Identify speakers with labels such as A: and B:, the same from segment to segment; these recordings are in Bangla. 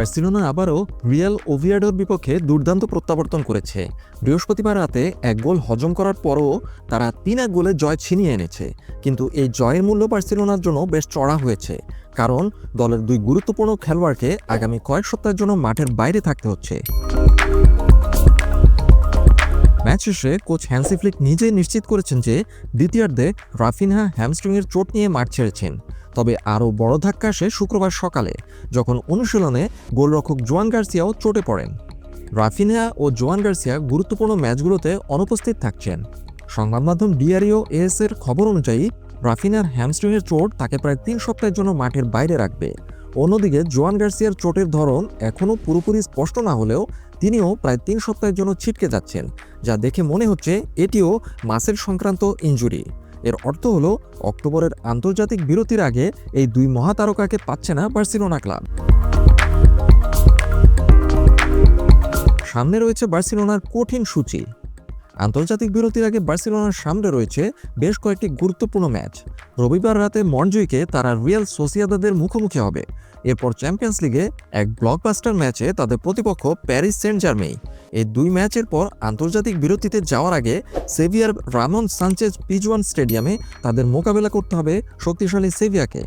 A: বার্সেলোনা আবারও রিয়াল ওভিয়াডোর বিপক্ষে দুর্দান্ত প্রত্যাবর্তন করেছে। বৃহস্পতিবার রাতে এক গোল হজম করার পরও তারা তিন এক গোলে জয় ছিনিয়ে এনেছে। কিন্তু এই জয়ের মূল্য বার্সেলোনার জন্য বেশ চড়া হয়েছে। কারণ দলের দুই গুরুত্বপূর্ণ খেলোয়াড়কে আগামী কয়েক সপ্তাহের জন্য মাঠের বাইরে থাকতে হচ্ছে। ম্যাচ শেষে কোচ হ্যান্সি ফ্লিক নিজেই নিশ্চিত করেছেন যে দ্বিতীয়ার্ধে রাফিনহা হ্যামস্ট্রিংয়ের চোট নিয়ে মাঠ ছেড়েছেন। তবে আরও বড় ধাক্কা আসে শুক্রবার সকালে, যখন অনুশীলনে গোলরক্ষক জোয়ান গার্সিয়াও চোটে পড়েন। রাফিনহা ও জোয়ান গার্সিয়া গুরুত্বপূর্ণ ম্যাচগুলোতে অনুপস্থিত থাকছেন। সংবাদ মাধ্যম ডিআরইও এস এর খবর অনুযায়ী রাফিনার হ্যামস্ট্রিংয়ের চোট তাকে প্রায় তিন সপ্তাহের জন্য মাঠের বাইরে রাখবে। অন্যদিকে, জোয়ান গার্সিয়ার চোটের ধরন এখনও পুরোপুরি স্পষ্ট না হলেও তিনিও প্রায় তিন সপ্তাহের জন্য ছিটকে যাচ্ছেন, যা দেখে মনে হচ্ছে এটিও মাসেল সংক্রান্ত ইনজুরি। এর অর্থ হলো, অক্টোবরের আন্তর্জাতিক বিরতির আগে এই দুই মহাতারকাকে পাচ্ছে না বার্সিলোনা ক্লাব। সামনে রয়েছে বার্সিলোনার কঠিন সূচি। আন্তর্জাতিক বিরতির আগে বার্সেলোনার সামনে রয়েছে বেশ কয়েকটি গুরুত্বপূর্ণ ম্যাচ। রবিবার রাতে মনজুইকে তারা রিয়াল সোসিয়াদাদের মুখোমুখি হবে। এরপর চ্যাম্পিয়ন্স লিগে এক ব্লকবাস্টার ম্যাচে তাদের প্রতিপক্ষ প্যারিস সেন্ট জার্মেই এই দুই ম্যাচের পর আন্তর্জাতিক বিরতিতে যাওয়ার আগে সেভিয়ার রামন সানচেজ পিজওয়ান স্টেডিয়ামে তাদের মোকাবেলা করতে হবে শক্তিশালী সেভিয়াকে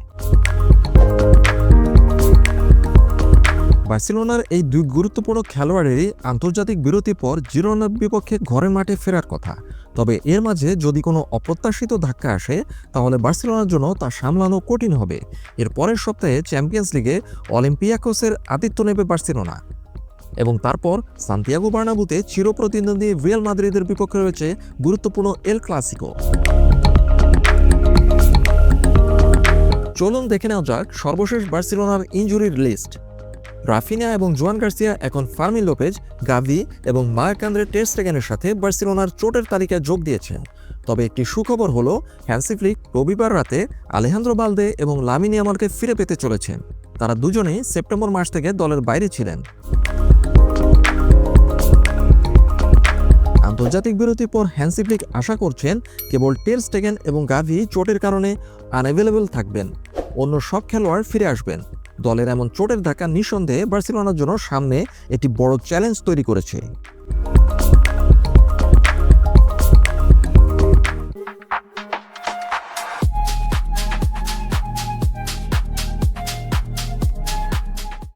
A: বার্সেলোনার এই দুই গুরুত্বপূর্ণ খেলোয়াড়েরই আন্তর্জাতিক বিরতির পর জিরোনার বিপক্ষে ঘরের মাঠে ফেরার কথা। তবে এর মাঝে যদি কোনো অপ্রত্যাশিত ধাক্কা আসে, তাহলে বার্সেলোনার জন্য তা সামলানো কঠিন হবে। এর পরের সপ্তাহে চ্যাম্পিয়ন্স লিগে অলিম্পিয়াকোসের আতিথ্য নেবে বার্সেলোনা। এবং তারপর সান্তিয়াগো বার্নাবুতে চিরপ্রতিদ্বন্দ্বী রিয়াল মাদ্রিদের বিপক্ষে রয়েছে গুরুত্বপূর্ণ এল ক্লাসিকো। চলুন দেখে নেওয়া যাক সর্বশেষ বার্সেলোনার ইনজুরির লিস্ট। রাফিনা এবং জোয়ান গার্সিয়া, এখন ফার্মি লোপেজ, গাভি এবং মার্ক আন্দ্রে টেস্টেগেনের সাথে বার্সেলোনার চোটের তালিকায় যোগ দিয়েছেন। তবে একটি সুখবর হলো, হ্যান্সি ফ্লিক রবিবার রাতে আলেহান্দ্রো বালদে এবং লামিনি আমারকে ফিরে পেতে চলেছেন। তারা দুজনেই সেপ্টেম্বর মাস থেকে দলের বাইরে ছিলেন। আন্তর্জাতিক বিরতির পর হ্যান্সি ফ্লিক আশা করছেন, কেবল টের স্টেগেন এবং গাভি চোটের কারণে আনঅ্যাভেলেবল থাকবেন। অন্য সব খেলোয়াড় ফিরে আসবেন। দলের এমন চোটের ধাক্কা নিঃসন্দেহে বার্সেলোনার জন্য সামনে একটি বড় চ্যালেঞ্জ তৈরি করেছে।